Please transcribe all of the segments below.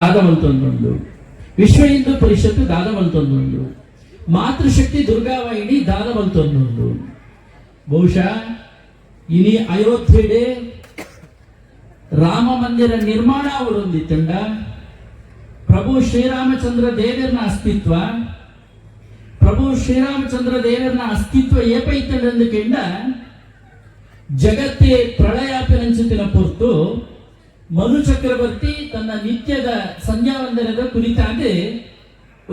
ದಾದಮಲ್ತೊಂದುಂಡು ವಿಶ್ವ ಹಿಂದೂ ಪರಿಷತ್ತು ದಾದಮಲ್ತೊಂದುಂಡು మాతృశక్తి దుర్గావాయిని దానవంతుడు బహుశా ఇని అయోధ్యడే రామ మందిర ನಿರ್ಮಾಣ ಅವರೊಂದಿ ತಂಡ ಪ್ರಭು ಶ್ರೀರಾಮಚಂದ್ರ ದೇವರನ ಅಸ್ತಿತ್ವ ಪ್ರಭು ಶ್ರೀರಾಮಚಂದ್ರ ದೇವರನ ಅಸ್ತಿತ್ವ ಏಪೈತಂಡ ಜಗತ್ತೇ ಪ್ರಳಯಾಪಿನಂಚುತ್ತಿನ ಪೊರ್ತು ಮನು ಚಕ್ರವರ್ತಿ ತನ್ನ ನಿತ್ಯದ ಸಂಧ್ಯಾ ವಂದನದ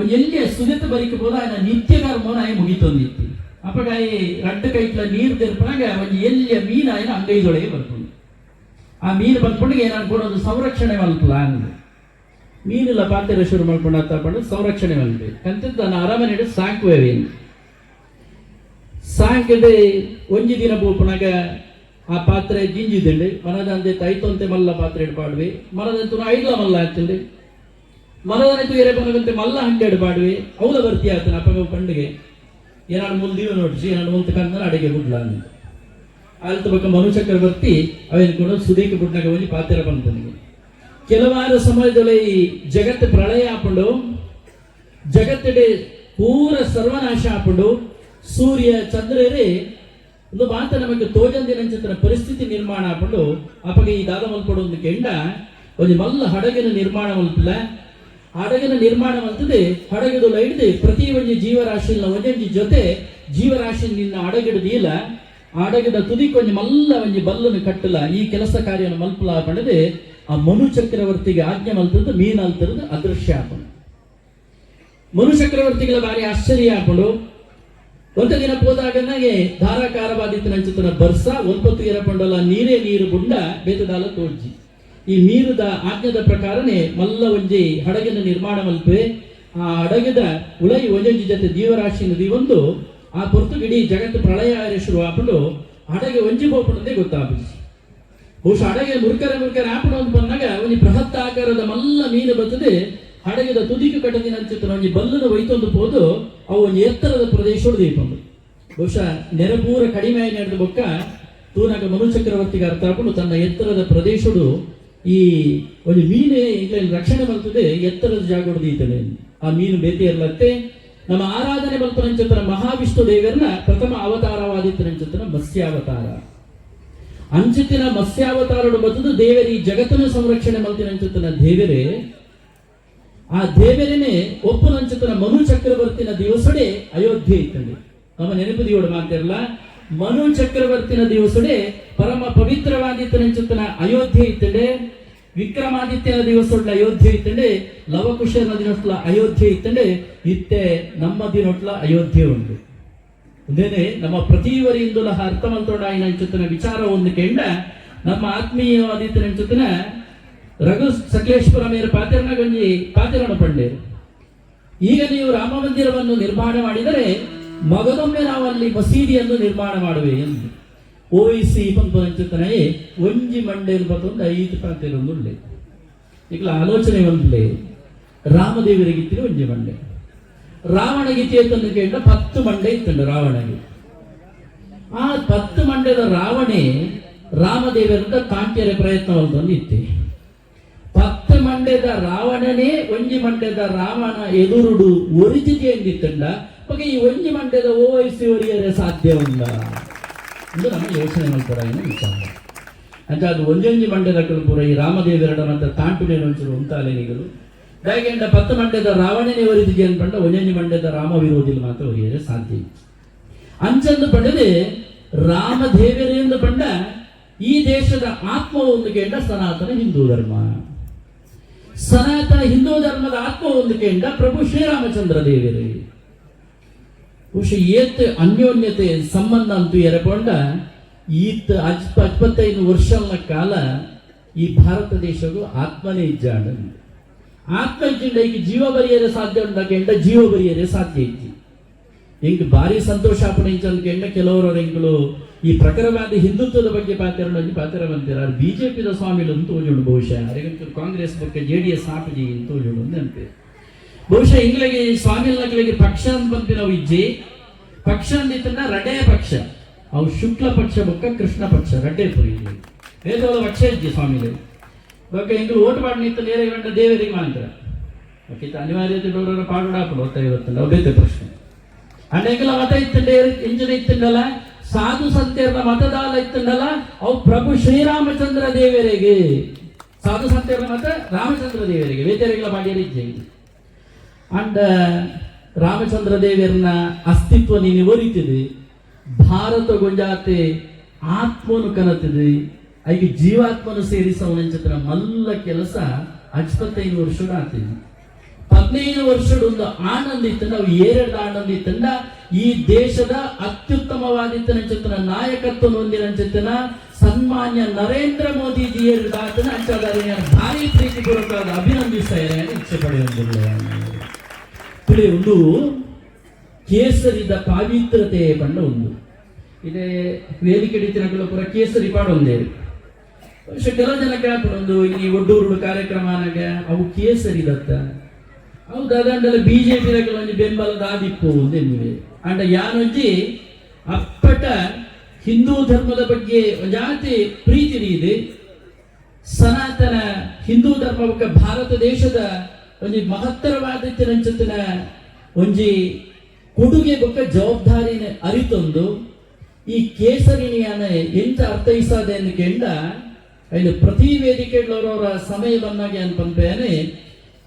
ಎಲ್ಲಿ ಸುಜತ ಸುಗತ ಬರಿಕೆ ಹೋದ ಆಯ್ನ ನಿತ್ಯಗಾರ ಮೋನ ಆಯ್ ಮುಗಿತೊಂದಿತ್ತು ಅಪ್ಪಗ ಈ ರಡ್ಡ ಕೈಟ್ಲ ನೀರು ತೆರಪನಾಗ ಒಂದು ಎಲ್ಲಿಯ ಮೀನು ಆಯ್ನ ಅಂಗೈದೊಳಗೆ ಬರ್ಕೊಂಡು ಆ ಮೀನು ಬಂದ್ಕೊಂಡು ಏನಾಗ್ಬಿಡೋದು ಸಂರಕ್ಷಣೆ ಮಲ್ಪಲ ಅಂದ್ರೆ ಮೀನೆಲ್ಲ ಪಾತ್ರೆ ಶುರು ಮಾಡ್ಕೊಂಡು ತಗೊಂಡು ಸಂರಕ್ಷಣೆ ಮಲ್ಪಿ ತನ್ನ ನಾನು ಅರಮನೆ ಸಾಕುವೆ ಸಾಕಿದೆ ಒಂಜಿ ದಿನ ಬೋಪನಾಗ ಆ ಪಾತ್ರೆ ಜಿಂಜಿದಂಡೆ ಮನದಂತೆ ತೈತೊಂತೆ ಮಲ್ಲ ಪಾತ್ರೆ ಇಡ್ಬಾಡ್ವಿ. ಮನದಂತು ಐದ್ಲ ಮಲ್ಲ ಆಗ್ತಂಡೆ ಮನದಂತು ಎರೆ ಬನಗಂತೆ ಮಲ್ಲ ಹಂಡೆ ಇಡ್ಬಾಡ್ವಿ. ಅವಳ ಬರ್ತಿ ಆಗ್ತಾನೆ ಅಪ್ಪ ಪಂಡಿಗೆ? ಏನಾದ್ರು ಮುಂದಿವ ನೋಡಿಸಿ ಏನಾದ್ರು ಮುಂದೆ ಕಂದ್ರೆ ಅಡಿಗೆ ಬಿಡ್ಲ ಅಂತ ಆಲ್ತ ಬಕ್ಕ ಮನು ಚಕ್ರವರ್ತಿ ಅವೇನು ಕೂಡ, ಸುದೀಕ ಬಿಟ್ಟಾಗ ಒಂದು ಪಾತ್ರೆ ಬಂತನಿಗೆ ಕೆಲವಾರು ಸಮಯದಲ್ಲಿ ಈ ಜಗತ್ತು ಪ್ರಳಯ ಹಾಕೊಂಡು ಜಗತ್ತಡೆ ಪೂರ ಸರ್ವನಾಶ ಹಾಕೊಂಡು, ಸೂರ್ಯ ಚಂದ್ರರೇ ಒಂದು ಮಾತ ನಮಗೆ ತೋಜಂದಿನ ಪರಿಸ್ಥಿತಿ ನಿರ್ಮಾಣ ಆಗ್ಬಿಟ್ಟು ಅಪಗೆ ಈ ದಾದ ಮಲ್ಪಡು ಒಂದು ಕೆಂಡ ಒಂದು ಮಲ್ಲ ಹಡಗಿನ ನಿರ್ಮಾಣ ಮಲ್ಪಿಲ್ಲ ಹಡಗಿನ ನಿರ್ಮಾಣ ಮಲ್ತದೆ ಹಡಗಿದು ಹಿಡಿದು ಪ್ರತಿ ಒಂದು ಜೀವರಾಶಿನ ಒಂದೊಂದು ಜೊತೆ ಜೀವರಾಶಿ ನಿನ್ನ ಅಡಗಿಡದು ಇಲ್ಲ ಅಡಗಿದ ತುದಿ ಕೊಂಚ ಮಲ್ಲ ಒಂಜಿ ಬಲ್ಲನ್ನು ಕಟ್ಟಲ ಈ ಕೆಲಸ ಕಾರ್ಯವನ್ನು ಮಲ್ಪಲ ಪಡೆದು ಆ ಮನು ಚಕ್ರವರ್ತಿಗೆ ಆಜ್ಞೆ ಮಲ್ತದ್ದು ಮೀನಲ್ತರದ ಅದೃಶ್ಯ ಹಾಕೊಂಡು ಮನು ಚಕ್ರವರ್ತಿಗಳ ಬಾರಿ ಆಶ್ಚರ್ಯ ಹಾಕೊಂಡು ಒಂದು ದಿನ ಹೋದಾಗ ನನಗೆ ಬಾಧಿತನ ಚಿತ್ರ ಬರ್ಸ ಒಂಬತ್ತು ಎರಪಂಡಲ ನೀರೇ ನೀರು ಬುಂಡ ಬೇತದಾಲ ತೋಡ್ಜಿ ಈ ಮೀರುದ ಆಜ್ಞದ ಪ್ರಕಾರನೇ ಮಲ್ಲ ಒಂಜಿ ಹಡಗಿನ ನಿರ್ಮಾಣ ಮಲ್ಪೆ. ಆ ಹಡಗದ ಉಳೈ ಒಂಜಿ ಜೊತೆ ದೀವರಾಶಿ ನದಿ ಒಂದು ಆ ಪೊರ್ತುಗಿಡೀ ಜಗತ್ತು ಪ್ರಳಯ ಶುರು ಹಾಕೊಂಡು ಹಡಗೆ ಒಂಜಿ ಹೋಗ್ಬಿಡದೆ ಗೊತ್ತಾಗ ಬಹುಶಃ ಹಡಗೆ ಮುರ್ಕರ ಮುರ್ಕರ ಆಪಣ ಅಂತ ಬಂದಾಗ ಒಂದು ಬೃಹತ್ ಆಕಾರದ ಮಲ್ಲ ಮೀನು ಬರ್ತದೆ. ಹಡಗದ ತುದಿಕು ಕಟ್ಟದಿನ ಅಂಚಿತ್ತು ಒಂಜಿ ಬಲ್ಲದ ಒಯ್ತೊಂದು ಪೋದು, ಅವು ಎತ್ತರದ ಪ್ರದೇಶ ದೀಪಂದು ಬಹುಶಃ ನೆರಪೂರ ಕಡಿಮೆ ನಡೆದ ಬೊಕ್ಕ ತೂನಾಗ ಮನು ಚಕ್ರವರ್ತಿಗೆ ಅರ್ಥ ಹಾಕೊಂಡು ತನ್ನ ಎತ್ತರದ ಪ್ರದೇಶಡು ಈ ಒಂದು ಮೀನೇ ಇಲ್ಲ ರಕ್ಷಣೆ ಬರ್ತದೆ ಎತ್ತರದ ಜಾಗ ದೀತದೆ ಆ ಮೀನು ಬೇತಿ ಇರ್ಲತ್ತೆ. ನಮ್ಮ ಆರಾಧನೆ ಬಲ್ಪನಂಚತನ ಮಹಾವಿಷ್ಣು ದೇವರನ್ನ ಪ್ರಥಮ ಅವತಾರವಾದಿತ್ತನಂಚತನ ಮತ್ಸ್ಯಾವತಾರ. ಅಂಚಿತಿನ ಮತ್ಸ್ಯಾವತಾರಡು ಬತ್ತದು ಈ ಜಗತ್ತನ ಸಂರಕ್ಷಣೆ ಮಲ್ತಿನಂಚತನ ದೇವರೇ ಆ ದೇವರೇನೆ ಒಪ್ಪುನಂಚತನ ಮನು ಚಕ್ರವರ್ತಿನ ದಿವಸಡೆ ಅಯೋಧ್ಯೆ ಇತ್ತಂడి ನಮ್ಮ ನೆನಪದಿಯೋಡು ಮಾತಿರಲ್ಲ ಮನು ಚಕ್ರವರ್ತಿನ ದಿವಸಡೆ ಪರಮ ಪವಿತ್ರವಾದಿತ್ತನಂಚತನ ಅಯೋಧ್ಯೆ ಇತ್ತಂಡೆ ವಿಕ್ರಮಾದಿತ್ಯನ ದಿವಸೊಡ್ಲ ಅಯೋಧ್ಯೆ ಇತ್ತಂಡೆ ಲವಕುಶನ ದಿನೊಟ್ಲ ಅಯೋಧ್ಯೆ ಇತ್ತಂಡೆ ಇತ್ತೆ ನಮ್ಮ ದಿನೊಟ್ಲ ಅಯೋಧ್ಯೆ ಉಂಟು. ಅಂದೇನೆ ನಮ್ಮ ಪ್ರತಿವರಿಯಿಂದಲ ಅರ್ಥಮಂತೋಡಾಯಿನ ಅಂಚುತನ ವಿಚಾರ ಒಂದು ಕೆಂಡ ನಮ್ಮ ಆತ್ಮೀಯವಾದಿತ್ತನ ರಘು ಸಕಲೇಶ್ವರ ಮೇಲೆ ಪಾತಿರನ ಗಂಜಿ ಪಾತಿರಣ ಪಂಡೇರು ಈಗ ನೀವು ರಾಮ ಮಂದಿರವನ್ನು ನಿರ್ಮಾಣ ಮಾಡಿದರೆ ಮಗದೊಮ್ಮೆ ನಾವು ಅಲ್ಲಿ ಮಸೀದಿಯನ್ನು ನಿರ್ಮಾಣ ಮಾಡುವೆ ಎಂದು. ಓಯಿಸಿ ಪಂಪಂಚತನೇ ಒಂಜಿ ಮಂಡೆ ಬಂದು ಐದು ಪಾತಿರೊಂದು ಉಳ್ಳೆ ಆಲೋಚನೆ ಒಂದ್ಲೆ ರಾಮದೇವರಿಗಿತ್ತಿನ ಒಂಜಿ ಮಂಡೆ. ರಾವಣಗೆ ಅಂತಂದು ಕೇಳಿದ ಪತ್ತು ಮಂಡೆ ಇತ್ತಂಡು ರಾವಣಗೆ. ಆ ಪತ್ತು ಮಂಡ್ಯದ ರಾವಣೆ ರಾಮದೇವರಿಂದ ಕಾಂಟ್ಯರ ಪ್ರಯತ್ನವನ್ನು ಇತ್ತೆ ಮಂಡ್ಯದ ರಾವಣನೇ ಒಂಜಿ ಮಂಡ್ಯದ ರಾವಣ ಎದುರುಡು ಒರಿಜಿಗೆ ಎಂದಿತ್ತಂಡ. ಬಗ್ಗೆ ಈ ಒಂಜಿ ಮಂಡ್ಯದ ಓ ವಯಸ್ಸಿ ಒರಿಯರೆ ಸಾಧ್ಯ ಉಂಡ. ಎಂದು ನಮ್ಮ ಯೋಚನೆ ಮಾಡ್ತಾರ ವಿಚಾರ ಅಂತ ಅದು ಒಂಜೊಂಜಿ ಮಂಡ್ಯದ ಕಲ್ಪುರ ಈ ರಾಮದೇವರಡ ಮತ್ತು ತಾಂಟುನೇ ಒಂಚೂರು ಉಂಟಾಲೇನಿಗಳು ದಯಗೆಂಡ ಪತ್ತು ಮಂಡ್ಯದ ರಾವಣನೇ ಒರಿದಿಗೆ ಅನ್ಪಂಡ ಒಂಜೊಂಜಿ ಮಂಡ್ಯದ ರಾಮ ವಿರೋಧಿಗಳು ಮಾತ್ರ ಒರಿಯರೆ ಸಾಧ್ಯ. ಅಂಚಂದು ಪಡೆದೆ ಎಂದು ಪಂಡ ಈ ದೇಶದ ಆತ್ಮ ಒಂದು ಕೇಂಡ ಸನಾತನ ಹಿಂದೂ ಧರ್ಮ. ಸನಾತನ ಹಿಂದೂ ಧರ್ಮದ ಆತ್ಮ ಹೊಂದಿಕೆಯಿಂದ ಪ್ರಭು ಶ್ರೀರಾಮಚಂದ್ರ ದೇವರು ಬಹುಶಃ ಏತ್ ಅನ್ಯೋನ್ಯತೆ ಸಂಬಂಧ ಅಂತೂ ಎರಕೊಂಡ ಈತ್ ಅಜ್ ಅಜ್ಪತ್ತೈದು ವರ್ಷಗಳ ಕಾಲ ಈ ಭಾರತ ದೇಶವು ಆತ್ಮನೇ ಇಜ್ಜಾಡ. ಆತ್ಮ ಇಜ್ಜಿಂಡ ಈಗ ಜೀವ ಬರಿಯರೆ ಸಾಧ್ಯ ಉಂಟಾಕೆಂಡ ಜೀವ ಬರಿಯರೆ ಸಾಧ್ಯ ಇಜ್ಜಿ. ಹಿಂಗೆ ಭಾರಿ ಸಂತೋಷ ಪಡಿಂಚಂದ್ಕೆಂಡ ಕೆಲವರು ಹೆಂಗಳು ಈ ಪ್ರಖರವಾದ ಹಿಂದುತ್ವದ ಬಗ್ಗೆ ಪಾತ್ರ ಪಾತ್ರ ಬಂದಿರ ಬಿಜೆಪಿದ ಸ್ವಾಮಿಗಳು ಒಂದು ತೋಜುಂಡು ಬಹುಶಃ ಅರೆಗಂತೂ ಕಾಂಗ್ರೆಸ್ ಬಗ್ಗೆ ಜೆ ಡಿ ಎಸ್ ಆಪಜಿ ಅಂತ ಅಂತೆ ಬಹುಶಃ ಇಂಗ್ಲಿಗೆ ಸ್ವಾಮಿಗಳಿಗೆ ಪಕ್ಷ ಅಂತ ಅವು ಇಜ್ಜಿ ಪಕ್ಷ ಅಂದಿತ್ತಂದ್ರೆ ರಡೆಯ ಪಕ್ಷ. ಅವು ಶುಕ್ಲ ಪಕ್ಷ ಬೊಕ್ಕ ಕೃಷ್ಣ ಪಕ್ಷ ರಡ್ಡೆ ಪುರಿ ವೇದವಾದ ಪಕ್ಷ ಇಜ್ಜಿ ಸ್ವಾಮಿಗಳು. ಬಗ್ಗೆ ಇಂದು ಓಟ್ ಮಾಡಿ ನಿಂತ ನೇರ ಗಂಡ ದೇವರಿಗೆ ಮಾತ್ರ. ಓಕೆ ಅನಿವಾರ್ಯತೆ ಪಾಡು ಪಾಡುಡಾಪಡು ಹೋಗ್ತಾ ಇವತ್ತಲ್ಲ ಒಬ್ಬೈತೆ ಪ್ರಶ್ನೆ. ಅಂಡೆಂಗೆಲ್ಲ ಮತ ಇತ್ತಂಡೆ ಇತ್ತಂಡಲ್ಲ? ಸಾಧು ಸಂತೇರ್ನ ಮತದಾಲ ಇತ್ತಂದಲ್ಲ, ಅವು ಪ್ರಭು ಶ್ರೀರಾಮಚಂದ್ರ ದೇವರಿಗೆ. ಸಾಧು ಸಂತೇರ್ನ ಮತ ರಾಮಚಂದ್ರ ದೇವರಿಗೆ. ವೇತರಿಗಳ ಮಾಡಿಯರಿದ್ದೆ ಅಂಡ್ ರಾಮಚಂದ್ರ ದೇವರನ್ನ ಅಸ್ತಿತ್ವ ನೀನು ಒರಿತಿದೆ ಭಾರತ ಗೊಂಜಾತೆ ಆತ್ಮನು ಕನತಿದೆ. ಐಗೆ ಜೀವಾತ್ಮನು ಸೇರಿಸವನಂಚತ್ರ ಮಲ್ಲ ಕೆಲಸ ಹಚ್ಪತ್ತೈದು ವರ್ಷ ಆತಿದೆ ಹದಿನೈದು ವರ್ಷದಿಂದ ಆನಂದಿತನ ಏರಡ ಆನಂದಿತಂಡ, ಈ ದೇಶದ ಅತ್ಯುತ್ತಮವಾದಿತ್ತ ನಂಚಿತನ ನಾಯಕತ್ವ ಹೊಂದಿ ನಂಚಿತನ ಸನ್ಮಾನ್ಯ ನರೇಂದ್ರ ಮೋದಿ ಜಿ ಏರಡಾತನ ಅಂಚಾದಾರಿನ ಭಾರಿ ಪ್ರೀತಿಪೂರ್ವಕವಾಗಿ ಅಭಿನಂದಿಸ್ತಾ ಇದ್ದಾರೆ. ಇಚ್ಛೆ ಪಡೆಯುವುದಿಲ್ಲ. ಒಂದು ಕೇಸರಿದ ಪಾವಿತ್ರತೆ ಬಣ್ಣ ಒಂದು. ಇದೇ ವೇದಿಕೆ ದಿನಗಳ ಪುರ ಕೇಸರಿ ಪಾಡೊಂದೇ ಕೆಲ ಜನಕ್ಕೆ ಒಂದು ಈ ಒಡ್ಡೂರು ಕಾರ್ಯಕ್ರಮ ಅವು ಕೇಸರಿದತ್ತ. ಅವು ದಾದಂಡಲ ಬಿಜೆಪಿ ಒಂದು ಬೆಂಬಲ ದಾದಿಪ್ಪು ಎಂದಿವೆ ಅಂಡ ಯಾನೊಂಜಿ ಅಪ್ಪಟ ಹಿಂದೂ ಧರ್ಮದ ಬಗ್ಗೆ ಜಾತಿ ಪ್ರೀತಿ ಇದೆ. ಸನಾತನ ಹಿಂದೂ ಧರ್ಮ ಭಾರತ ದೇಶದ ಒಂಜಿ ಮಹತ್ತರವಾದಿತ್ತಿನ ಒಂಜಿ ಕೊಡುಗೆ ಬೊಕ್ಕ ಜವಾಬ್ದಾರಿನ ಅರಿತೊಂದು. ಈ ಕೇಸರಿಣಿಯನ್ನ ಎಂತ ಅರ್ಥೈಸಾದೆ ಎಂದು ಅಲ್ಲಿ ಪ್ರತಿ ವೇದಿಕೆಗಳವರವರ ಸಮಯ ಬಂದಾಗೆ ಅಂತ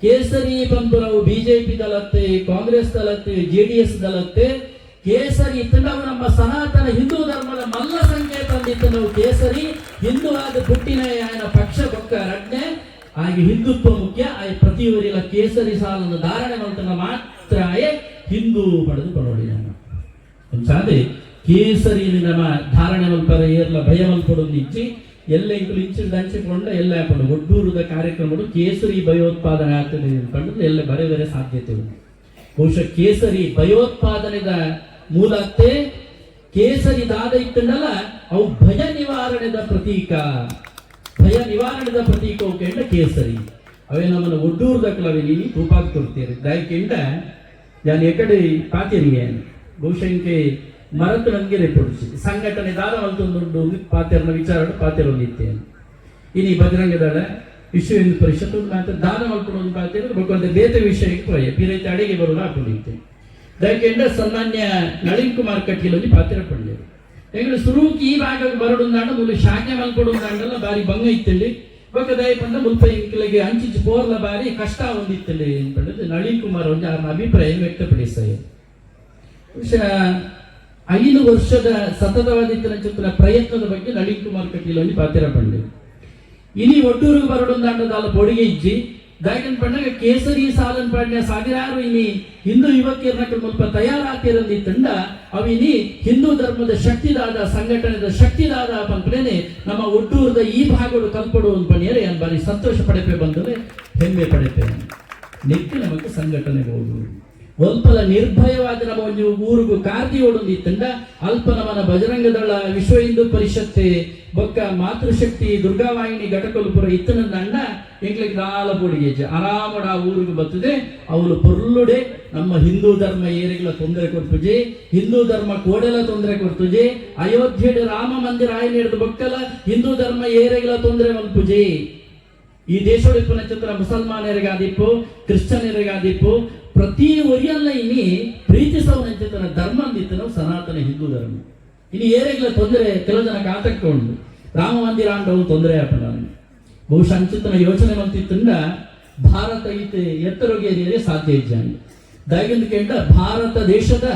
ಕೇಸರಿ ಪಂಪುರವು ಬಿಜೆಪಿ ದಲತ್ತೆ ಕಾಂಗ್ರೆಸ್ ದಲತ್ತೆ ಜೆ ಡಿ ಎಸ್ ದಲತ್ತೆ ಕೇಸರಿ ಇತ್ತಂಡವು ನಮ್ಮ ಸನಾತನ ಹಿಂದೂ ಧರ್ಮದ ಮಲ್ಲ ಸಂಕೇತ ಅಂದಿತ್ತು. ನಾವು ಕೇಸರಿ, ಹಿಂದೂ ಆದ ಪುಟ್ಟಿನ ಆಯನ ಪಕ್ಷ ಪಕ್ಕ ರಡ್ನೆ ಹಾಗೆ ಹಿಂದುತ್ವ ಮುಖ್ಯ. ಆಯ್ ಪ್ರತಿಯೊರಿಲ ಕೇಸರಿ ಸಾಲನ್ನು ಧಾರಣೆ ಮಂತನ ಮಾತ್ರ ಆಯೆ ಹಿಂದೂ ಪಡೆದು ಪಡೋಳಿ ನಮ್ಮ ಸಾಧೆ ಕೇಸರಿ ನಮ್ಮ ಧಾರಣೆ ಮಲ್ಪರ ಏರ್ಲ ಭಯ ಮಲ್ಪಡೋದು ಇಚ್ಚಿ ಎಲ್ಲ ಇಂಕ್ಲೂ ಇಂಚು ದಂಚಿಕೊಂಡ ಎಲ್ಲ ಹಾಕೊಂಡು ಒಡ್ಡೂರದ ಕಾರ್ಯಕ್ರಮಗಳು ಕೇಸರಿ ಭಯೋತ್ಪಾದನೆ ಆಗ್ತದೆ ಅಂದ್ಕೊಂಡು ಎಲ್ಲ ಬೇರೆ ಬೇರೆ ಸಾಧ್ಯತೆ ಉಂಟು. ಬಹುಶಃ ಕೇಸರಿ ಭಯೋತ್ಪಾದನೆದ ಮೂಲತ್ತೆ ಕೇಸರಿ ದಾದ ಇತ್ತಂಡಲ್ಲ ಅವು ಭಯ ನಿವಾರಣೆದ ಪ್ರತೀಕ. ಭಯ ನಿವಾರಣೆದ ಪ್ರತೀಕ ಕೆಂಡ ಕೇಸರಿ. ಅವೇ ನಮ್ಮನ್ನು ಒಡ್ಡೂರದ ಕಲವೆ ನೀನು ರೂಪಾಗಿ ಕೊಡ್ತೀರಿ ದಯಕೆಂಡ ನಾನು ಎಕಡೆ ಪಾತಿರಿಗೆ ಬಹುಶಃ ಮರತು ನನಗೆ ರೆಪೊಡಿಸಿ ಸಂಘಟನೆ ದಾದ ಒಂದು ಪಾತೆರನ ವಿಚಾರ ಪಾತ್ರ ಇತ್ತೇನೆ ಇನಿ ಬಜರಂಗ ದಳ ವಿಶ್ವ ಹಿಂದೂ ಪರಿಷತ್ ಒಂದು ಮಾತ್ರ ದಾನ ಒಂದು ಪಾತ್ರ ಬೊಕ್ಕೊಂದು ಬೇತ ವಿಷಯಕ್ಕೆ ಪ್ರಯ. ಬೀರೈತೆ ಅಡಿಗೆ ಬರೋದು ಹಾಕೊಂಡಿದ್ದೆ ದಯಕೆಂಡ ಸನ್ಮಾನ್ಯ ನಳಿನ್ ಕುಮಾರ್ ಕಟೀಲ್ ಒಂದು ಪಾತ್ರ ಪಡೆದರು. ಎಂಗಳು ಸುರುಕಿ ಈ ಭಾಗ ಬರಡು ನಾಡ ಮುಲು ಶಾಖೆ ಮಲ್ಕೊಡು ನಾಡಲ್ಲ ಬಾರಿ ಭಂಗ ಇತ್ತಲ್ಲಿ. ಬೊಕ್ಕ ದಯ ಪಂಡ ಮುಲ್ಪ ಇಂಕಲಿಗೆ ಅಂಚಿಂಚು ಪೋರ್ಲ ಬಾರಿ ಕಷ್ಟ ಹೊಂದಿತ್ತಲ್ಲಿ ಅಂತಂದ್ರೆ ನಳಿನ್ ಕುಮಾರ್ ಒಂದು ಅಭಿಪ್ರಾಯ ವ್ಯಕ್ತಪಡಿಸ್ತಾರೆ. ಐದು ವರ್ಷದ ಸತತವಾದ ಚಲನಚಿತ್ರ ಪ್ರಯತ್ನದ ಬಗ್ಗೆ ನಳಿನ್ ಕುಮಾರ್ ಕಟೀಲಲ್ಲಿ ಪಾತ್ರ ಪಂಡೆ ಇನಿ ಒಟ್ಟೂರು ಬರಡೊಂದಾಂಡದಾಲ ಪೊಡಿಗೆ ಇಜ್ಜಿ. ದಾಯಕನ್ ಪಂಡಗ ಕೇಸರಿ ಸಾಲನ್ ಪಾಡ್ಯ ಸಾವಿರಾರು ಇನಿ ಹಿಂದೂ ಯುವಕಿಯರ್ನ ಮುಲ್ಪ ತಯಾರಾತಿರಂದಿ ತಂಡ ಅವಿನಿ ಹಿಂದೂ ಧರ್ಮದ ಶಕ್ತಿದಾದ, ಸಂಘಟನೆದ ಶಕ್ತಿದಾದ ಪಂಪನೆ ನಮ್ಮ ಒಟ್ಟೂರದ ಈ ಭಾಗಗಳು ಕಲ್ಪಡು ಅಂತ ಪಣಿಯರೆ ಬಾರಿ ಸಂತೋಷ ಪಡೆಪೆ ಬಂದರೆ ಹೆಮ್ಮೆ ಪಡೆಪೆ. ನಿತ್ಯ ನಮಗೆ ಸಂಘಟನೆ ಹೋಗುದು ಒಲ್ಪಲ ನಿರ್ಭಯವಾದ ನಮ್ಮ ಒಂದು ಊರಿಗೂ ಕಾರ್ತಿ ಓಡೊಂದು ತಂಡ ಅಲ್ಪ ನಮನ ಬಜರಂಗ ದಳ ವಿಶ್ವ ಹಿಂದೂ ಪರಿಷತ್ತೆ ಬೊಕ್ಕ ಮಾತೃಶಕ್ತಿ ದುರ್ಗಾವಾಹಿನಿ ಘಟಕಲ್ಪುರ ಇತ್ತನಂದ ಅಣ್ಣ ದಾಲ ಬೋಡಿಗೆ ಆರಾಮಡ ಊರಿಗೆ ಬರ್ತದೆ. ಅವಳು ಪೊರ್ಲುಡೆ ನಮ್ಮ ಹಿಂದೂ ಧರ್ಮ ಏರಿಗಳ ತೊಂದರೆ ಕೊಡ್ತುಜೆ ಹಿಂದೂ ಧರ್ಮ ಕೋಡೆಲ ತೊಂದರೆ ಕೊಡ್ತುಜೆ ಅಯೋಧ್ಯೆಡೆ ರಾಮ ಮಂದಿರ ಆಯ್ನ ಹಿಡಿದು ಬೊಕ್ಕಲ ಹಿಂದೂ ಧರ್ಮ ಏರಿಗಳ ತೊಂದರೆ ಮಲ್ಪುಜೆ ಈ ದೇಶೋಡಿಪ್ಪು ನಕ್ಷತ್ರ ಮುಸಲ್ಮಾನರಿಗಾದಿಪ್ಪು ಕ್ರಿಶ್ಚಿಯನರಿಗಾದಿಪ್ಪು ಪ್ರತಿ ಒರಿಯಲ್ಲ ಇನಿ ಪ್ರೀತಿಸವನಂತೆ ತನ್ನ ಧರ್ಮ ಅಂದಿತ್ತು ಸನಾತನ ಹಿಂದೂ ಧರ್ಮ. ಇನ್ನು ಏರೆಗ್ಲ ತೊಂದರೆ, ಕೆಲವು ಜನಕ್ಕೆ ಆತಂಕ ಉಂಟು ರಾಮ ಮಂದಿರ ಅಂಡವು ತೊಂದರೆ ಆಪಣ ಬಹುಶಃ ಅಂಚಿತನ ಯೋಚನೆ ಮಂತಿತ್ತಂಡ ಭಾರತ ಈತೆ ಎತ್ತರೊಗೆಯೇ ಸಾಧ್ಯ ಇಜ್ಜಾಂಡ್ ದಯವಿಂದು ಕೇಂದ್ರ ಭಾರತ ದೇಶದ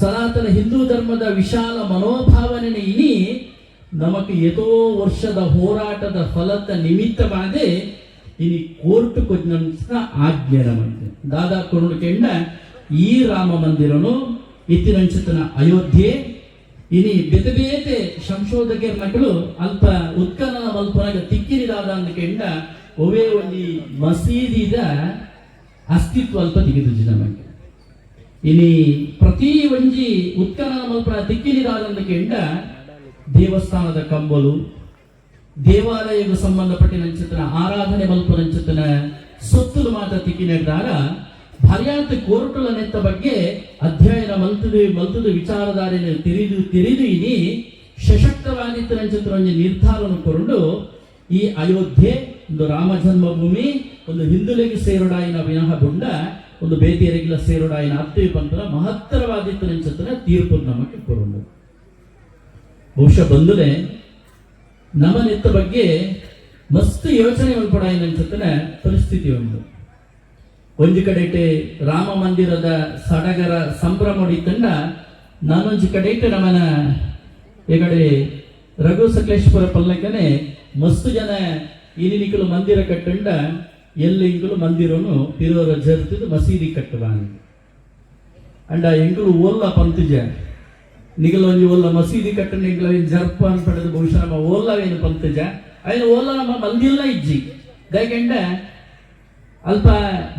ಸನಾತನ ಹಿಂದೂ ಧರ್ಮದ ವಿಶಾಲ ಮನೋಭಾವನೆ ಇನಿ ನಮಗೆ ಎದೋ ವರ್ಷದ ಹೋರಾಟದ ಫಲದ ನಿಮಿತ್ತವಾದೆ ಕೊಜ್ಜಿನ ಆಜ್ಞೆ ನಮಗೆ ದಾದಾ ಕೊರಡು ಕೆಂಡ, ಈ ರಾಮ ಮಂದಿರನು ಇತ್ತಿನಂಚಿತನ ಅಯೋಧ್ಯೆ. ಇನಿ ಬೇತೆ ಬೇತೆ ಸಂಶೋಧಕರ ಮಕ್ಕಳು ಅಲ್ಪ ಉತ್ಖನನ ಮಲ್ಪನಾಗ ತಿಕ್ಕಿರಿದಾದ ಅಂದ ಕೆಂಡ ಒವೇ ಒಂದು ಮಸೀದಿದ ಅಸ್ತಿತ್ವ ಅಲ್ಪ ತೆಗೆದು ನಮಗೆ ಇನಿ ಪ್ರತಿ ಒಂಜಿ ಉತ್ಖನನ ಮಲ್ಪನ ತಿಕ್ಕಿರಿದಾದ ಕೆಂಡ, ದೇವಸ್ಥಾನದ ಕಂಬಲು ದೇವಾಲಯಕ್ಕೆ ಸಂಬಂಧಪಟ್ಟಿನ ಚಿತ್ರ ಆರಾಧನೆ ಮಲ್ಪನ ಚಿತ್ರ ಮಾತ್ರ ಮಾತ ತಿಕ್ಕಿನೆಡ್ದಾಗ ಭಾರ್ಯಾಂತ ಕೋರ್ಟುಲ ನೆತ್ತ ಬಗ್ಗೆ ಅಧ್ಯಯನ ಮಲ್ತದು ಮಲ್ತದು ವಿಚಾರಧಾರೆನ ತಿರಿದು ತಿರಿದು ಇನಿ ಸಶಕ್ತವಾಗಿತ್ತು ಚಿತ್ರ ಒಂದು ನಿರ್ಧಾರವನ್ನು ಕೊಂಡು ಈ ಅಯೋಧ್ಯೆ, ಒಂದು ರಾಮ ಜನ್ಮಭೂಮಿ, ಒಂದು ಹಿಂದುಳಿಗೆ ಸೇರುಡಾಯಿನ ವಿನಃ ಗುಂಡ ಒಂದು ಬೇತಿಯರಿಗಿಲ ಸೇರುಡಾಯಿನ ಅತ್ತೆ ಪಂತ್ರ ಮಹತ್ತರವಾದಿತ್ತು ಚಿತ್ರ ತೀರ್ಪು ನಮಗೆ ಕೊರಂಡು. ಬಹುಶಃ ಬಂದುಲೆ ನಮನೆತ್ತ ಬಗ್ಗೆ ಮಸ್ತ್ ಯೋಚನೆ ಮಲ್ಪಡಾಯಿನ ಏನನ್ಸುತ್ತೆ ಪರಿಸ್ಥಿತಿ ಒಂದು ಒಂಜಿ ಕಡೆಟೆ ರಾಮ ಮಂದಿರದ ಸಡಗರ ಸಂಭ್ರಮ ಹೊಡಿತಂಡ ನಾನೊಂಜಿ ಕಡೆಟೆ ನಮನ ಈಗಡೆ ರಘು ಸಕಲೇಶ್ವರ ಪಲ್ಲಕ್ಕನೆ ಮಸ್ತ್ ಜನ ಇನಿನಿಕಲು ಮಂದಿರ ಕಟ್ಟಂಡ ಎಲ್ಲಿ ಇಂಕಲು ಮಂದಿರನು ತಿರುವರ ಜರ್ತಿದ್ದು ಮಸೀದಿ ಕಟ್ಟುವ ಅಂಡ ಎಂಕಲು ಓಲ್ಲ ಪಂತುಜ ನಿಗಲ ಒಂಜಿ ಓಲ್ಲ ಮಸೀದಿ ಕಟ್ಟಂಡ ಎಂಕಲ ಜರ್ಪ ಪಡೆದ ಬಹುಶಃ ನಮ್ಮ ಓಲ್ಲವೇನು ಪಂತುಜ ಅಯ್ಯ ಓಲ್ಲ ನಮ್ಮ ಮಂದಿಲ್ಲ ಇಜ್ಜಿ. ದಯಕಂಡ ಅಲ್ಪ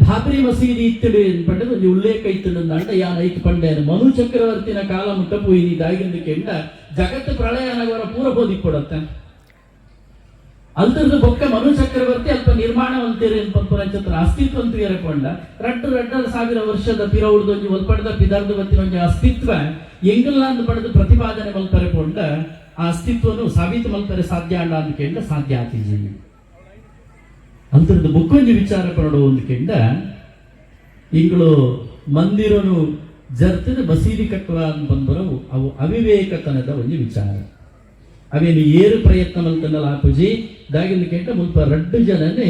ಬಾಬ್ರಿ ಮಸೀದಿ ಇತ್ತಡು ಪಡೆದು ಒಂಜಿ ಉಲ್ಲೇಖ ಇತ್ತಡು ಅಂಡ ಯಾನ ಐಕ್ ಪಂಡ ಮನು ಚಕ್ರವರ್ತಿನ ಕಾಲ ಮುಟ್ಟ ದಾಗಿಂದು ಕೆಂಡ ಜಗತ್ತು ಪ್ರಳಯ ನಗರ ಪೂರ ಬೋದಿಕ್ಕೊಡತ್ತ ಅಂತರ್ದು ಬೊಕ್ಕ ಮನು ಚಕ್ರವರ್ತಿ ಅಲ್ಪ ನಿರ್ಮಾಣವಂತಿರ ಅಸ್ತಿತ್ವ ಅಸ್ತಿತ್ವಂತ ಏರಕೊಂಡ ರಟ್ಟು ರಡ್ಡರ ಸಾವಿರ ವರ್ಷದ ಪಿರ ಒಂಜಿ ಒಲ್ಪಡದ ಪಿದಾರ್ದ ಅಸ್ತಿತ್ವ ಎಂಗಲ್ಲ ಅಂದ್ ಪಡೆದು ಪ್ರತಿಪಾದನೆ ಮಲ್ಪರೆ ಕೊಂಡ ಆ ಅಸ್ತಿತ್ವನು ಸಾಬೀತು ಮಲ್ಪರೆ ಸಾಧ್ಯ ಅಲ್ಲ ಅಂತ ಕೇಂದ್ರ ಸಾಧ್ಯ ಆತೀಜಿ ಅಂತರದ್ದು ಬುಕ್ಕೊಂಜಿ ವಿಚಾರ ಪರಡು ಒಂದು ಕೆಂಡ. ಇಂಗಳು ಮಂದಿರನು ಜರ್ತದ ಬಸೀದಿ ಕಟ್ಟುವ ಅಂತ ಬಂದರವು ಅವು ಅವಿವೇಕತನದ ಒಂದು ವಿಚಾರ. ಅವೇನು ಏರು ಪ್ರಯತ್ನ ಮಲ್ತನಲ್ಲ ಆಪುಜಿ? ದಾಗಿಂದ ಕೆಟ್ಟ ಮುಲ್ಪ ರಡ್ಡು ಜನನೇ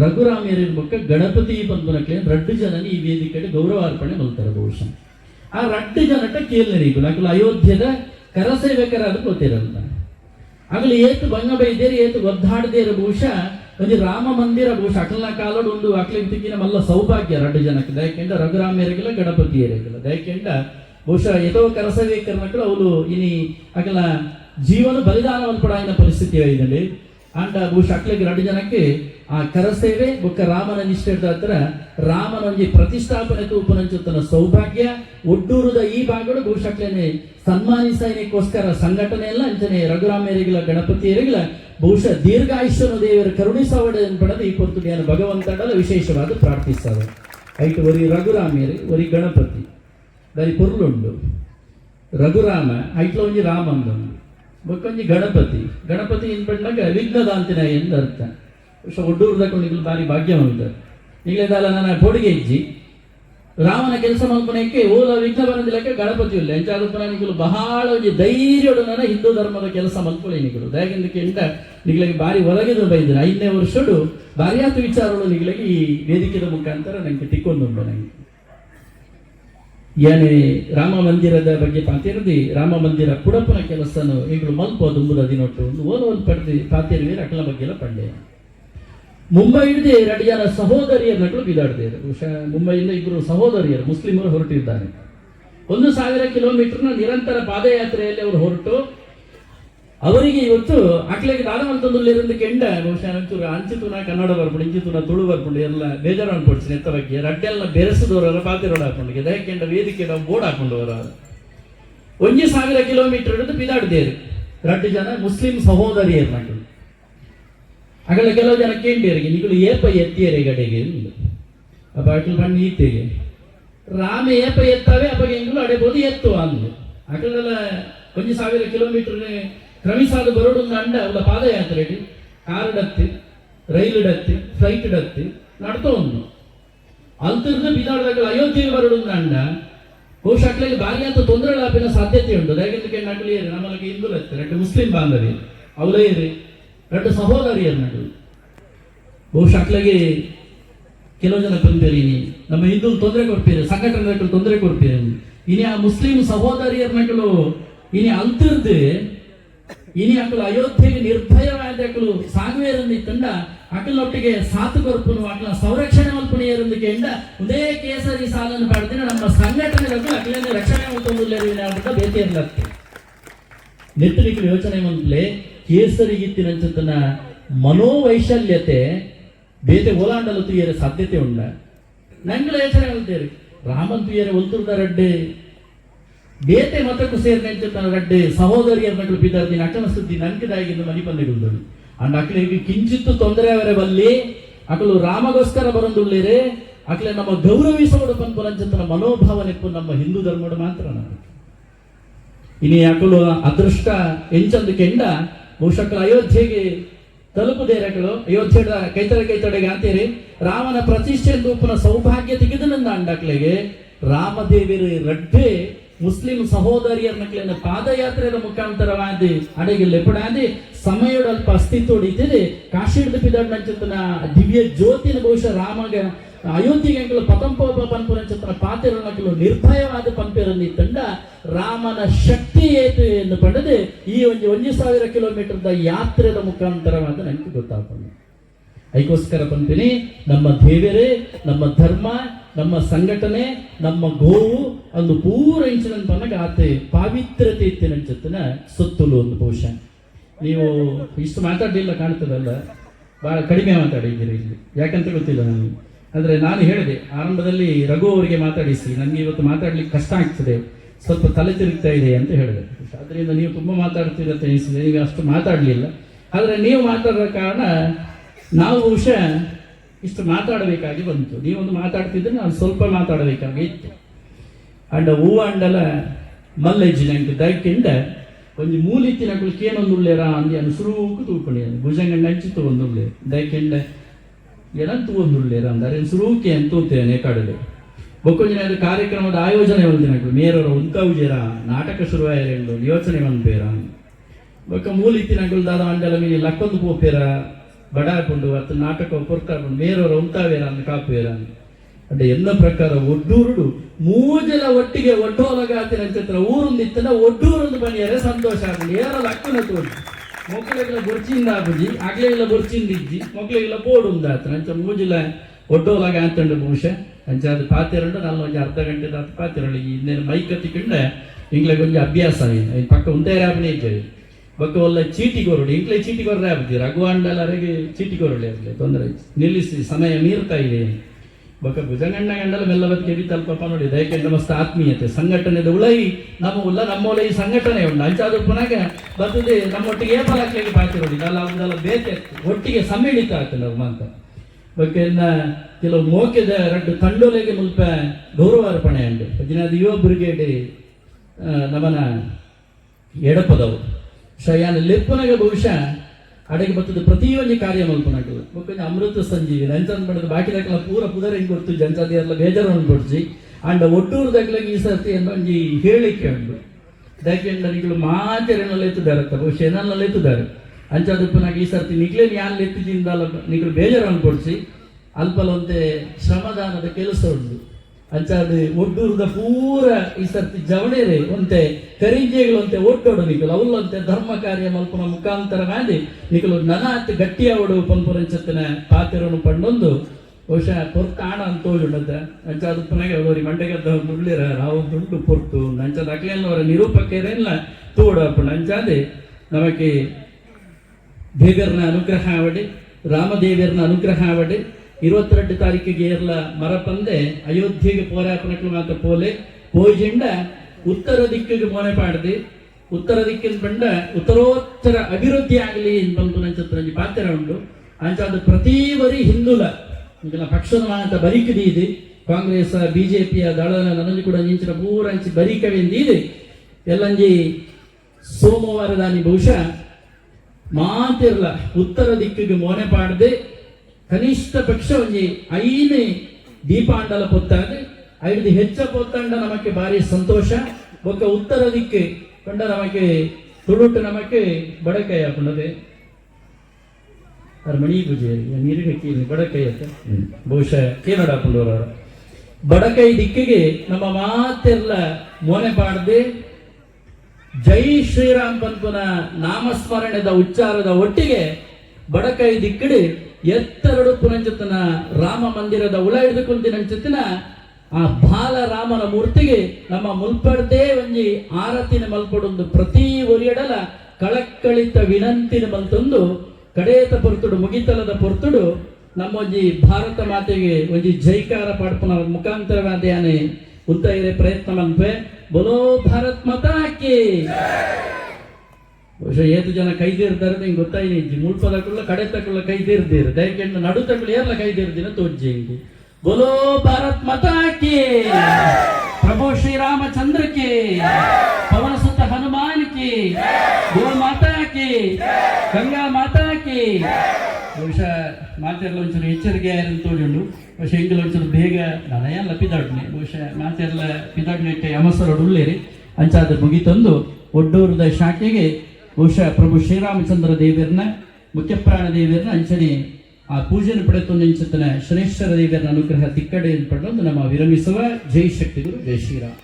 ರಘುರಾಮಿಯರ ಮುಖ ಗಣಪತಿ ಬಂಧನಕ್ಕೆ ರಡ್ಡು ಜನನೇ ಈ ವೇದಿಕೆಗೆ ಗೌರವಾರ್ಪಣೆ ಮಲ್ತಾರೆ ಬಹುಶಃ. ಆ ರಡ್ಡು ಜನಟ ಕೇಳಲಿಕ್ಕೆ ನಕಲು ಅಯೋಧ್ಯದ ಕರಸೇವಕರಾದ ಗೊತ್ತಿರಂತ ಆಗಲಿ ಏತು ಬಂಗ ಬೈದೇರಿ, ಏತು ಒದ್ದಾಡದೇರ ಬಹುಶಃ. ಒಂದು ರಾಮ ಮಂದಿರ ಬಹುಶಃ. ಅಕಲ್ನ ಕಾಲೋಡು ಒಂದು ಅಕ್ಲಿಗೆ ತಿಕ್ಕಿನ ಮಲ್ಲ ಸೌಭಾಗ್ಯ ರಡ್ಡು ಜನಕ್ಕೆ. ದಯಕೆಂಡ ರಘುರಾಮಿಯರಿಗಿಲ್ಲ ಗಣಪತಿಯರಿಗಿಲ್ಲ. ದಯಕೆಂಡ ಬಹುಶಃ ಎದೋ ಕರಸವೇಕರ್ನಕ್ಕಳು ಅವಳು ಇನಿ ಅಕಲ ಜೀವನ ಬಲಿದಾನವನ್ನು ಕೂಡ ಆಯ್ನ ಪರಿಸ್ಥಿತಿ ಇದರಲ್ಲಿ. ಅಂಡ್ ರಡ್ಡು ಜನಕ್ಕೆ ಆ ಕರಸೇವೆ ಬೊಕ್ಕ ರಾಮನ ನಿಷ್ಠೆ ಹತ್ರ ರಾಮನ ಒಂಜಿ ಪ್ರತಿಷ್ಠಾಪನೆ ತೂಪನಂಚುತ್ತನ ಸೌಭಾಗ್ಯ, ಒಡ್ಡೂರದ ಈ ಭಾಗಗಳು ಬಹುಶಃ ಸನ್ಮಾನಿಸೋಸ್ಕರ ಸಂಘಟನೆ ಎಲ್ಲ ಅಂಚನೆ ರಘುರಾಮೇರಿಗಳ, ಗಣಪತಿಯರಿಗಳ, ಬಹುಶಃ ದೀರ್ಘಾಯುಷ್ಯನು ದೇವರ ಕರುಣಿಸವಡೆ ಪಡೆದು ಈ ಪೊರ್ತುಡಿಯನ್ನು ಭಗವಂತ ವಿಶೇಷವಾದ ಪ್ರಾರ್ಥಿಸ್ತಾರೆ ಐಟು ಒರಿ ರಘುರಾಮೇರಿ ಒರಿ ಗಣಪತಿ. ದಾರಿ ಪೊರ್ಲುಂಡು. ರಘುರಾಮ ಐಟ್ಲ ಒಂಜಿ ರಾಮಂದೊಂದು ಬೊಕ್ಕೊಂಜಿ ಗಣಪತಿ. ಗಣಪತಿ ಇನ್ ಪಂಡಾಗ? ವಿಘ್ನದಾಂತಿನ ಎಂದರ್ಥ. ಅರ್ಥ ಬಹುಶಃ ಒಡ್ಡೂರ್ದಕ್ಕೊಂದು ಬಾರಿ ಭಾಗ್ಯ ಉಂಟು ಈಗಲೇದಲ್ಲ ನನ್ನ ಕೊಡುಗೆ ಇಜ್ಜಿ. ರಾಮನ ಕೆಲಸ ಮಾಡ್ಕೊಳಕ್ಕೆ ಓಲ ವಿಘ್ನ ಬರಂದಿಲ್ಲಕ್ಕೆ ಗಣಪತಿ ಇಲ್ಲ. ಎಂಚಾದ ನಿಗಳು ಬಹಳ ಧೈರ್ಯಡು ನನ್ನ ಹಿಂದೂ ಧರ್ಮದ ಕೆಲಸ ಮಲ್ಕೊಳ್ಳಿ ನಿಗಳು ದಯಗಿಂದ ಕೇಳಿದ ನಿಗಳಿಗೆ ಬಾರಿ ಒಳಗಿದ್ರು ಬೈದಿನ ಐದನೇ ವರ್ಷಡು ಬಾರಿಯಾತು ವಿಚಾರಗಳು ನಿಗಳಿಗೆ ಈ ವೇದಿಕೆದ ಮುಖಾಂತರ ನನಗೆ ತಿಕ್ಕೊಂದುಂಡು ನಂಗೆ ಏನೇ ರಾಮ ಮಂದಿರದ ಬಗ್ಗೆ ಪಾತಿರದಿ, ರಾಮ ಮಂದಿರ ಕುಡಪನ ಕೆಲಸನು ಈಗಲೂ ಮಲ್ಪ ದುಂಬುದ ಅದಿನೊಟ್ಟು ಒಂದು ಓಲೋಲ್ ಪಡೆದು ಪಾತಿರುವೆ ಅಕಲ ಬಗ್ಗೆ ಎಲ್ಲ ಪಂಡೆ. ಮುಂಬೈ ಹಿಡಿದು ಎರಡು ಜನ ಸಹೋದರಿಯರನ್ನು ಬಿದಾಡ್ತಾರೆ ಬಹುಶಃ ಮುಂಬೈಯಿಂದ ಇಬ್ಬರು ಸಹೋದರಿಯರು, ಮುಸ್ಲಿಮರು ಹೊರಟಿದ್ದಾರೆ. ಒಂದು ಸಾವಿರ ಕಿಲೋಮೀಟರ್ನ ನಿರಂತರ ಪಾದಯಾತ್ರೆಯಲ್ಲಿ ಅವರು ಹೊರಟು ಅವರಿಗೆ ಇವತ್ತು ಅಕ್ಲಿಗೆ ದಾದ ಅಂತದಲ್ಲಿರಂದು ಕೆಂಡ. ಬಹುಶಃ ಅಂಚೂರು ಅಂಚಿತುನ ಕನ್ನಡ ಬರ್ಪುಡು ಇಂಚಿತುನ ತುಳು ಬರ್ಬೋದು ಎಲ್ಲ ಬೇಜಾರು ಎಲ್ಲ ಎತ್ತರಕ್ಕೆ ರಡ್ಡೆಲ್ಲ ರೋಡ್ ಹಾಕೊಂಡಿಗೆ. ದಯ ಕೆಂಡ ವೇದಿಕೆ ನಾವು ಬೋರ್ಡ್ ಹಾಕೊಂಡವರ. ಒಂಜಿ ಸಾವಿರ ಕಿಲೋಮೀಟರ್ ಹಿಡಿದು ಪಿದಾಡ್ದೇರು ರಡ್ಡು ಜನ ಮುಸ್ಲಿಂ ಸಹೋದರಿಯರು ನಂಗೆ. ಅಗಲ ಕೆಲವು ಜನ ಕೇಂದ್ರಿಗೆ ನೀವು ಏಪ ಎತ್ತಿಯರಿ ಗಡೆಗೆ ಅಪ್ಪ ಅಟಲ್ ಬಣ್ಣ ಈತೆಗೆ ರಾಮ ಏಪ ಎತ್ತವೆ, ಅಪ್ಪ ಹೆಂಗಲು ಅಡೆಬೋದು ಎತ್ತು ಅಂದ್ಲು. ಅಗಲೆಲ್ಲ ಒಂದು ಸಾವಿರ ಕಿಲೋಮೀಟರ್ ಕ್ರಮಿಸಾದ ಬರೋಡು ಅಂಡ, ಒಂದು ಪಾದಯಾತ್ರೆ ಕಾರ್ ಇಡತ್ತೆ, ರೈಲು ಇಡತ್ತೆ ಫ್ಲೈಟ್ ಇಡತ್ತೆ, ನಡ್ತೋ ಒಂದು ಅಂತರ್ದ ಬಿದಾಡ್ದಾಗ ಅಯೋಧ್ಯೆಗೆ ಬರೋಡು ಅಂಡ. ಬಹುಶಃ ಅಕ್ಲಿಗೆ ಬಾರಿ ಅಂತ ತೊಂದರೆಗಳಾಪಿನ ಸಾಧ್ಯತೆ ಉಂಟು. ದಯವಿಟ್ಟು ನಕಲಿ ನಮ್ಮಲ್ಲಿ ಹಿಂದೂ ಎರಡು ಮುಸ್ಲಿಂ ಬಾಂಧವಿ ಅವಳೇ ಇರಿ ಎರಡು ಸಹೋದರಿಯರು ನಡು ಬಹುಶಃ ಅಕ್ಲಿಗೆ ಕೆಲವು ಜನ ಬಂದಿರಿ ನಮ್ಮ ಹಿಂದೂ ತೊಂದರೆ ಕೊಡ್ತೀರಿ, ಸಂಘಟನೆಗಳು ತೊಂದರೆ ಕೊಡ್ತೀರಿ. ಇನಿ ಆ ಮುಸ್ಲಿಂ ಸಹೋದರಿಯರ ಮಕ್ಕಳು ಇನಿ ಅಂತಿರ್ದು ಇನಿ ಅಕಲು ಅಯೋಧ್ಯೆಗೆ ನಿರ್ಭಯವಾದ ಅಕ್ಕಳು ಸಾಗುವೇರಂದು ತಂಡ ಅಕ್ಕಲೊಟ್ಟಿಗೆ ಸಾತು ಕೊರ್ಪು ಅಕಲ ಸಂರಕ್ಷಣೆ ಮಲ್ಪನೆಯರೊಂದು ಕೆಂಡ ಉದೇ ಕೇಸರಿ ಸಾಲನ್ನು ಪಡೆದಿನ ನಮ್ಮ ಸಂಘಟನೆಗಳು ಅಕ್ಕಳನ್ನು ರಕ್ಷಣೆ ಮಲ್ಪೊಂದುಲ್ಲೇರಿನ ಅಂತ ಬೇತಿ ಇರ್ಲತ್ತೆ ನೆತ್ತಲಿಕ್ಕೆ ಯೋಚನೆ ಮಂತ್ಲೆ ಕೇಸರಿಗಿತ್ತಿನಂಚತನ ಮನೋವೈಶಲ್ಯತೆ, ಬೇತೆ ಓಲಾಂಡಲು ತುಯ್ಯರ ಸಾಧ್ಯತೆ ಉಂಡ. ನಂಗಳ ಯೋಚನೆ ಮಂತ್ರಿ ರಾಮನ್ ತುಯ್ಯರ ಒಲ್ತುರ್ದ ರಡ್ಡೆ ಬೇತೆ ಮತಕ್ಕೂ ತನ್ನ ರಡ್ಡೆ ಸಹೋದರಿಯ ಮಗಳು ಬಿದ್ದಿ ಅಕ್ಕನ ಸುದ್ದಿ ನಂಕಿದಾಗಿಂದ ಮನಿ ಬಂದಿರುವುದು. ಅಂಡ್ ಅಕ್ಕಳಿಗೆ ಕಿಂಚಿತ್ತು ತೊಂದರೆ ಅವರೇ ಬಲ್ಲಿ. ಅಕಲು ರಾಮಗೋಸ್ಕರ ಬರಂದುಳ್ಳೇರೆ. ಅಕ್ಲೆ ನಮ್ಮ ಗೌರವಿಸೋಡು ಪಂಪರಂಚತನ ಮನೋಭಾವನೆ ನಮ್ಮ ಹಿಂದೂ ಧರ್ಮದ ಮಾತ್ರ ನಾವು ಇನಿ ಅಕಲು ಅದೃಷ್ಟ ಎಂಚಂದು ಕೆಂಡ. ಬಹುಶಃ ಅಯೋಧ್ಯೆಗೆ ತಲುಪುದೇರಗಳು ಅಯೋಧ್ಯೆಡ ಕೈತಡೆ ಕೈತಡೆಗೆ ಅಂತೀರಿ ರಾಮನ ಪ್ರತಿಷ್ಠೆ ರೂಪನ ಸೌಭಾಗ್ಯ ತೆಗೆದನಂದ ಅಂಡಕ್ಲೆಗೆ ರಾಮದೇವಿರ ರಡ್ಡೆ ಮುಸ್ಲಿಂ ಸಹೋದರಿಯರ್ನಕ್ಲೆನ ಪಾದಯಾತ್ರೆಯ ಮುಖಾಂತರವಾದಿ ಅಡಿಗೆ ಲೆಪಡಾದಿ ಸಮಯದ ಅಲ್ಪ ಅಸ್ತಿತ್ವ ಇದ್ದಿದೆ ಕಾಶಿಡ್ದ ಪಿದಡ್ ನಂಚಿತನ ದಿವ್ಯ ಜ್ಯೋತಿನ ಬಹುಶಃ ರಾಮಗ ಅಯೋಧ್ಯೆ ಅಂಕಲು ಪತಂಪೋಪ ಪಂಪುರ ಚಿತ್ರ ಪಾತಿರನಕಲು ನಿರ್ಭಯವಾದ ಪಂಪಿರಲ್ಲಿ ತಂಡ ರಾಮನ ಶಕ್ತಿ ಏತು ಎಂದು ಪಡೆದು. ಈ ಒಂದು ಒಂದು ಸಾವಿರ ಕಿಲೋಮೀಟರ್ದ ಯಾತ್ರೆದ ಮುಖಾಂತರವಾದ ನನಗೆ ಗೊತ್ತಾಗ್ತದೆ. ಅದಕ್ಕೋಸ್ಕರ ಪಂಪಿನಿ ನಮ್ಮ ದೇವರೇ, ನಮ್ಮ ಧರ್ಮ ನಮ್ಮ ಸಂಘಟನೆ, ನಮ್ಮ ಗೋವು ಅಂದು ಪೂರ ಇಂಚಿನ ಪನ್ನಗ ಆತೆ ಪಾವಿತ್ರತೆ ಇತ್ತಿನ ಚಿತ್ತನ ಸುತ್ತಲು ಒಂದು ಬಹುಶಃ. ನೀವು ಇಷ್ಟು ಮಾತಾಡಲಿಲ್ಲ ಕಾಣ್ತದಲ್ಲ, ಬಹಳ ಕಡಿಮೆ ಮಾತಾಡಿದ್ದೀರಿ ಇಲ್ಲಿ. ಯಾಕಂತ ಗೊತ್ತಿಲ್ಲ ನನಗೆ. ಅಂದರೆ ನಾನು ಹೇಳಿದೆ, ಆರಂಭದಲ್ಲಿ ರಘು ಅವರಿಗೆ ಮಾತಾಡಿಸಿ, ನನಗೆ ಇವತ್ತು ಮಾತಾಡ್ಲಿಕ್ಕೆ ಕಷ್ಟ ಆಗ್ತದೆ, ಸ್ವಲ್ಪ ತಲೆ ತಿರುಗ್ತಾ ಇದೆ ಅಂತ ಹೇಳಿದೆ. ಅದರಿಂದ ನೀವು ತುಂಬಾ ಮಾತಾಡ್ತೀರ ಅಂತ ಎನಿಸಿದೆ, ನೀವು ಅಷ್ಟು ಮಾತಾಡಲಿಲ್ಲ. ಆದರೆ ನೀವು ಮಾತಾಡೋ ಕಾರಣ ನಾವು ಬಹುಶಃ ಇಷ್ಟು ಮಾತಾಡಬೇಕಾಗಿ ಬಂತು. ನೀವೊಂದು ಮಾತಾಡ್ತಿದ್ರೆ ನಾನು ಸ್ವಲ್ಪ ಮಾತಾಡಬೇಕಾಗಿ ಇತ್ತು. ಅಂಡ ಹೂ ಅಂಡಲ ಮಲ್ಲೆಜ್ಜಿನಂಗೆ ದಯಕ್ಕಿಂಡ ಒಂದು ಮೂಲಿತ್ತಿನ ಕುಳಿಕೇನೊಂದು ಉಳ್ಳೇರ ಅಂದಿ ಅನ್ನು ಸುರುಕು ತೂಪಣಿ ಭುಜಂಗ ಅಂಚಿತು ಒಂದು ಉಳ್ಳೆ ದಯಕ್ಕಿಂಡ ಏನಂತೂ ಒಂದು ಉಳ್ಳೇರ ಅಂದರೆ ಸುರುಕೆ ಅಂತೂತೇನೆ ಕಡಲೆ. ಬೊಕ್ಕೊಂಜಿನ ಕಾರ್ಯಕ್ರಮದ ಆಯೋಜನೆ ಒಂದಿನಗಳು ಮೇರವರ ಉಂಕೌಜೇರ ನಾಟಕ ಶುರುವಾಯರೆಂಡು ಯೋಚನೆ ಒಂದ್ಬೇರ ಬೊಕ್ಕ ಮೂಲಿತ್ತಿನಗಳು ದಾದ ಅಂಡಲ ಮೇಲೆ ಲಕ್ಕೊಂದು ಪೋಪೇರ ಬಡಾಯ್ ಪಂಡು ಅತ್ತ ನಾಟಕ ಪುರ್ಕಾರ ಮೇರೋರು ಉಂಟಾವೇರ ಕಾಪುವೇರ ಅಂಡ ಎಲ್ಲ ಪ್ರಕಾರ ಒಡ್ಡೂರುಡು, ಮೂಜಲ ಒಟ್ಟಿಗೆ ಒಡ್ಡೋಲಗಾತಿ ನಕ್ಷತ್ರ ಊರು ನಿತ್ತನ ಒಡ್ಡೂರು ಬನಿಯರೆ ಸಂತೋಷ ಆಗಲಿ. ಏನಾದ್ರು ಅಕ್ಕನ ತೋರಿ. ಮಕ್ಕಳಿಗೆಲ್ಲ ಬುರ್ಚಿಂದ ಆಗುಜಿ ಅಗ್ಲೆಲ್ಲ ಬುರ್ಚಿಂದ ಇಜ್ಜಿ ಮಕ್ಕಳಿಗೆಲ್ಲ ಬೋರ್ಡ್ ಉಂದಾತ ನಂಚ ಮೂಜಿಲ ಒಡ್ಡೋಲಗ ಅಂತ ಮನುಷ್ಯ ನಂಚ ಅದು ಪಾತಿರಂಡು ನಾನು ಒಂದು ಅರ್ಧ ಗಂಟೆ ಪಾತಿರಳಿ ಇನ್ನೇನು ಮೈ ಕತ್ತಿಕೊಂಡೆ ಇಂಗ್ಲಿಗೆ ಒಂದು ಅಭ್ಯಾಸ ಏನು. ಪಕ್ಕ ಉಂಟೇ ಆಗಲಿ ಇದ್ದೇವೆ ಬೊಕ್ಕ ಒಲ್ಲ ಚೀಟಿ ಇಂಕ್ಲೆ ಚೀಟಿ ಕೊರಡೆ ಆಗ್ತಿ ರಘು ಅರೆಗೆ ಚೀಟಿ ಕೊರಡೆ ಆಗಲಿ ತೊಂದರೆ ನಿಲ್ಲಿಸಿ, ಸಮಯ ಮೀರ್ತಾ ಇದೆ. ಬೊಕ್ಕ ಭುಜಂಗಣ್ಣ ಗಂಡಲ ಮೆಲ್ಲ ಬದುಕಿ ತಲ್ಪಪ್ಪ ನೋಡಿ. ದಯಕೆಂಡ ಮಸ್ತ್ ಆತ್ಮೀಯತೆ. ಸಂಘಟನೆದ ಉಳೈ, ನಮ್ಮ ಉಲ್ಲ ನಮ್ಮ ಈ ಸಂಘಟನೆ ಉಂಟು. ಅಂಚಾದ ಪುನಗ ಬರ್ತದೆ, ನಮ್ಮೊಟ್ಟಿಗೆ ಏಪಲಾಕ್ಲಿಕ್ಕೆ ಬಾಕಿ ನೋಡಿ. ನಲ್ಲ ಅವನ್ನೆಲ್ಲ ಬೇಕೆ, ಒಟ್ಟಿಗೆ ಸಮ್ಮಿಳಿತ ಆಗ್ತದೆ ನಾವು ಅಂತ ಇನ್ನ ಕೆಲವು ಮೋಕೆದ ರಡ್ಡು ತಂಡೋಲೆಗೆ ಮುಲ್ಪ ಗೌರವ ಅರ್ಪಣೆ ಉಂಟು. ದಿನದ ಯುವ ಬ್ರಿಗೇಡ್ ನಮ್ಮನ ನಮನ ಎಡಪದವು. ಶಯಾನ ಲೆಪ್ಪನಗ ಬಹುಶಃ ಅಡಗಿ ಬರ್ತದೆ. ಪ್ರತಿಯೊಂದು ಕಾರ್ಯ ಮಲ್ಪನಾಗ್ತದೆ. ಬೊಕ್ಕ ಅಮೃತ ಸಂಜೀವಿ ನಂಚನ್ ಪಡೆದ ಬಾಕಿ ದಾಖಲ ಪೂರ ಪುದರ ಹಿಂಗೆ ಗೊತ್ತು ಜನಸಾದಿ ಎಲ್ಲ ಬೇಜಾರನ್ನು ಪಡಿಸಿ ಅಂಡ ಒಟ್ಟೂರು ದಕ್ಕಲಾಗಿ ಈ ಸರ್ತಿ ಒಂದು ಹೇಳಿಕೆ ಉಂಟು ದಾಖಲೆ ನಿಗಳು ಮಾತೆರೆನಲ್ಲಿ ಎತ್ತಿದ್ದಾರೆ ಬಹುಶಃ ಏನನ್ನೆಲ್ಲ ಎತ್ತಿದ್ದಾರೆ. ಅಂಚಾದಪ್ಪನಾಗ ಈ ಸರ್ತಿ ನಿಗ್ಲೇನು ಯಾನ್ ಎತ್ತಿದಿಂದಲ್ಲ ನಿಗಳು ಬೇಜಾರನ್ನು ಪಡಿಸಿ ಅಲ್ಪಲೊಂತೆ ಶ್ರಮದಾನದ ಕೆಲಸ ಉಂಟು. ಅಂಚಾದ ಒಡ್ಡೂರ್ದ ಪೂರ ಈ ಸರ್ತಿ ಜವಣೇರೆ ಒಂತೆ ಕರಿಂಜೆಗಳಂತೆ ಒಟ್ಟೋಡು ನಿಕಲು ಅವಲ್ಲಂತೆ ಧರ್ಮ ಕಾರ್ಯ ಮಲ್ಪನ ಮುಖಾಂತರ ಮಾಡಿ ನನ ನನಾತ್ ಗಟ್ಟಿಯಾವಡು ಪಂಪುರಂಚತ್ತಿನ ಪಾತಿರನು ಪಂಡೊಂದು ಬಹುಶಃ ಪೊರ್ತಾಣ ಅಂತ ಉಂಡದ ಅಂಚಾದ ಪುನಗೆ ಅವರಿ ಮಂಡೆಗದ್ದ ಮುಳ್ಳಿರ ರಾವು ದುಂಡು ಪೊರ್ತು. ನಂಚದ ಅಕ್ಲೆಲ್ಲವರ ನಿರೂಪಕರೆಲ್ಲ ತೂಡಪ್ಪು ಅಂಚಾದೆ ನಮಗೆ ದೇವರನ ಅನುಗ್ರಹ ಆವಡಿ ರಾಮದೇವರನ ಅನುಗ್ರಹ ಆವಡೆ ಇರುವತ್ತೆರಡು ತಾರೀಕಿಗೆ ಏರ್ಲ ಮರಪಂದೆ ಅಯೋಧ್ಯೆಗೆ ಪೋರಾಪನಕ್ಲು ಮಾತ್ರ ಪೋಲೆ ಪೋಜಿಂಡ ಉತ್ತರ ದಿಕ್ಕಿಗೆ ಮೋನೆ ಪಾಡ್ದಿ. ಉತ್ತರ ದಿಕ್ಕಿನ ಬಂಡ ಉತ್ತರೋತ್ತರ ಅಭಿವೃದ್ಧಿ ಆಗಲಿ ಎಂಬಂದು ನಂಚತ್ರಂಜಿ ಪಾತ್ರ ಉಂಡು. ಅಂಚಾದ ಪ್ರತಿ ಬರಿ ಹಿಂದುಲ ಇದನ್ನ ಪಕ್ಷದ ಮಾತ ಬರಿಕದಿ ಇದೆ. ಕಾಂಗ್ರೆಸ್ ಬಿಜೆಪಿಯ ದಳ ನನಗೆ ಕೂಡ ನಿಂಚಿನ ಪೂರಂಚಿ ಬರಿಕವೆಂದಿದೆ ಎಲ್ಲಂಜಿ ಸೋಮವಾರದಾನಿ ಬಹುಶ ಬಹುಶಃ ಮಾತಿರ್ಲ ಉತ್ತರ ದಿಕ್ಕಿಗೆ ಮೋನೆ ಪಾಡದೆ. ಕನಿಷ್ಠ ಪಕ್ಷ ಒಂಜಿ ಐನೇ ದೀಪಾಂಡಲ ಪೊತ್ತಾಗ ಐದು ಹೆಚ್ಚ ಪೊತ್ತಾಂಡ ನಮಗೆ ಭಾರಿ ಸಂತೋಷ. ಬೊಕ್ಕ ಉತ್ತರ ದಿಕ್ಕೆ ಕಂಡ ನಮಗೆ ತುಳುಟು ನಮಗೆ ಬಡಕೈ ಹಾಕೊಂಡದೆ ಅವ್ರ ಮಣಿ ಪೂಜೆ ನೀರಿನ ಕೀಲಿ ಬಡಕೈ ಅಂತ ಬಹುಶಃ ಏನೋಡ ಹಾಕೊಂಡವ್ರ ಬಡಕೈ ದಿಕ್ಕಿಗೆ ನಮ್ಮ ಮಾತೆಲ್ಲ ಮೋನೆ ಪಾಡದೆ. ಜೈ ಶ್ರೀರಾಮ್ ಪಂಪನ ನಾಮಸ್ಮರಣೆದ ಉಚ್ಚಾರದ ಒಟ್ಟಿಗೆ ಬಡಕೈ ದಿಕ್ಕಡಿ ಎತ್ತರಡು ಪುನಂಚತನ ರಾಮ ಮಂದಿರದ ಉಳ ಹಿಡಿದುಕೊಂತಿನಂಚತಿನ ಆ ಬಾಲ ರಾಮನ ಮೂರ್ತಿಗೆ ನಮ್ಮ ಮುಲ್ಪಡ್ದೇ ಒಂಜಿ ಆರತಿನ ಮಲ್ಪಡೊಂದು ಪ್ರತಿ ಒರಿಯಡಲ ಕಳಕ್ಕಳಿತ ವಿನಂತಿನ ಮಲ್ತೊಂದು ಕಡೇತ ಪೊರ್ತುಡು, ಮುಗಿತಲದ ಪೊರ್ತುಡು ನಮ್ಮ ಒಂಜಿ ಭಾರತ ಮಾತೆಗೆ ಒಂಜಿ ಜೈಕಾರ ಪಾಡ್ಪನ ಮುಖಾಂತರವಾದ್ಯಾನೆ ಉಂತಾಯಿರೆ ಪ್ರಯತ್ನ ಮಲ್ಪೆ. ಬಲೋ ಭಾರತ್ ಮತಾಕಿ ಬಹುಶಃ ಏತು ಜನ ಕೈದೇರ್ದಾರೆ ನಿಂಗೆ ಗೊತ್ತಾಯಿನಿಜ್ಜಿ ಮುಳ್ಪದಕ್ಕುಲ್ಲ ಕಡೆ ತಕ್ಕುಲ್ಲ ಕೈದೇರ್ದೀರು ದಯಕೆಂಡು ನಡು ತಕ್ಕಳು ಎಲ್ಲ ಕೈದೇರ್ದಿನ ತೋಜ್ಜಿ ಹಿಂಗೆ. ಬೋಲೋ ಭಾರತ್ ಮತಾಕಿ ಪ್ರಭು ಶ್ರೀರಾಮಚಂದ್ರಕ್ಕೆ ಪವನಸುತ ಹನುಮಾನಕ್ಕೆ ಗೋ ಮಾತಾಕೆ ಗಂಗಾ ಮಾತಾಕೆ ಬಹುಶಃ ಮಾತೆಲ್ಲ ಒಂಚೂರು ಎಚ್ಚರಿಕೆ ಅಂತ ತೋಜುಂಡು ಬಹುಶಃ ಹೆಂಗಲ್ಲ ಒಂಚೂರು ಬೇಗ ನನಯಲ್ಲ ಪಿದಾಡ್ನೆ. ಬಹುಶಃ ಮಾತೆಲ್ಲ ಪಿದಾಡ್ನೆ ಅಮಸರೊಡು ಉಳ್ಳೇರಿ. ಅಂಚಾದ ಮುಗಿತಂದು, ಒಡ್ಡೂರದ ಶಾಖೆಗೆ ಬಹುಶಃ ಪ್ರಭು ಶ್ರೀರಾಮಚಂದ್ರ ದೇವಿಯರನ್ನ, ಮುಖ್ಯಪ್ರಾಣ ದೇವಿಯರನ್ನ ಅಂಚನೆ ಆ ಪೂಜೆಯನ್ನು ಪಡೆದು ಎಂಚತನ ಶನೇಶ್ವರ ದೇವಿಯರ ಅನುಗ್ರಹ ತಿಕ್ಕಡೆಯನ್ನು ನಮ್ಮ ವಿರಮಿಸುವ ಜೈ ಶಕ್ತಿಗಳು ಜೈ ಶ್ರೀರಾಮ್.